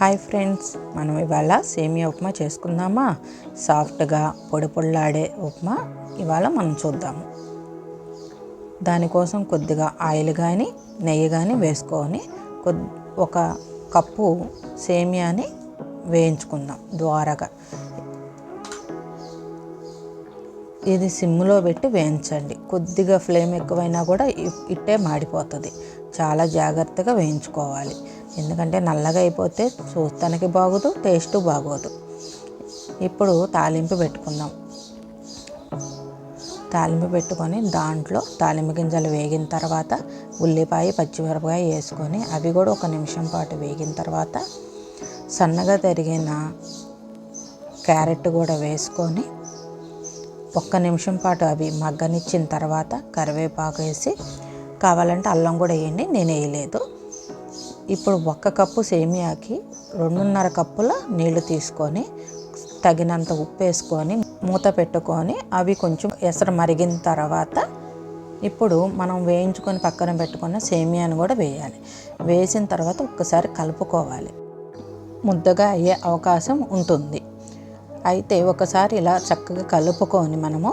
Hi friends మనం ఇవాళ సేమియా ఉప్మా చేసుకుందామా? సాఫ్ట్గా పొడి పొళ్ళాడే ఉప్మా ఇవాళ మనం చూద్దాము. దానికోసం కొద్దిగా ఆయిల్ కానీ నెయ్యి కానీ వేసుకొని కొద్ ఒక కప్పు సేమియాని వేయించుకుందాం ద్వారగా. ఇది సిమ్లో పెట్టి వేయించండి. కొద్దిగా ఫ్లేమ్ ఎక్కువైనా కూడా ఇ- ఇట్టే మాడిపోతుంది. చాలా జాగ్రత్తగా వేయించుకోవాలి. ఎందుకంటే నల్లగా అయిపోతే చూస్తానికి బాగోదు టేస్ట్ బాగోదు. ఇప్పుడు తాలింపు పెట్టుకుందాం. తాలింపు పెట్టుకొని దాంట్లో తాలింపు గింజలు వేగిన తర్వాత ఉల్లిపాయ పచ్చిమిరపకాయ వేసుకొని అవి కూడా ఒక నిమిషం పాటు వేగిన తర్వాత సన్నగా తరిగిన క్యారెట్ కూడా వేసుకొని ఒక్క నిమిషం పాటు అవి మగ్గనిచ్చిన తర్వాత కరివేపాకు వేసి కావాలంటే అల్లం కూడా వేయండి నేను వేయలేదు. ఇప్పుడు ఒక్క కప్పు సేమియాకి రెండున్నర కప్పుల నీళ్ళు తీసుకొని తగినంత ఉప్పు వేసుకొని మూత పెట్టుకొని అవి కొంచెం ఎసరు మరిగిన తర్వాత ఇప్పుడు మనం వేయించుకొని పక్కన పెట్టుకున్న సేమియాను కూడా వేయాలి. వేసిన తర్వాత ఒక్కసారి కలుపుకోవాలి. ముద్దగా అయ్యే అవకాశం ఉంటుంది. అయితే ఒకసారి ఇలా చక్కగా కలుపుకొని మనము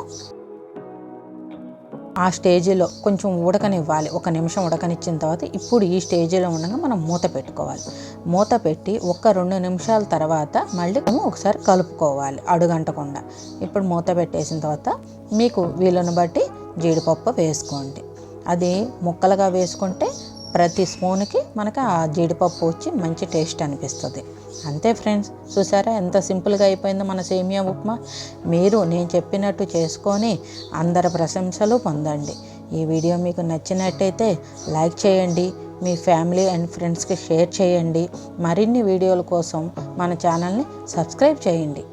ఆ స్టేజిలో కొంచెం ఉడకనివ్వాలి. ఒక నిమిషం ఉడకనిచ్చిన తర్వాత ఇప్పుడు ఈ స్టేజిలో ఉండగా మనం మూత పెట్టుకోవాలి. మూత పెట్టి ఒక రెండు నిమిషాల తర్వాత మళ్ళీ ఒకసారి కలుపుకోవాలి అడుగంటకుండా. ఇప్పుడు మూత పెట్టేసిన తర్వాత మీకు వీలుని బట్టి జీడిపప్పు వేసుకోండి. అది ముక్కలుగా వేసుకుంటే ప్రతి స్పూన్కి మనకి ఆ జీడిపప్పు వచ్చి మంచి టేస్ట్ అనిపిస్తుంది. అంతే ఫ్రెండ్స్ చూసారా ఎంత సింపుల్గా అయిపోయిందో మన సేమియా ఉప్మా. మీరు నేను చెప్పినట్టు చేసుకొని అందరి ప్రశంసలు పొందండి. ఈ వీడియో మీకు నచ్చినట్టయితే లైక్ చేయండి మీ ఫ్యామిలీ అండ్ ఫ్రెండ్స్కి షేర్ చేయండి. మరిన్ని వీడియోల కోసం మన ఛానల్ని సబ్స్క్రైబ్ చేయండి.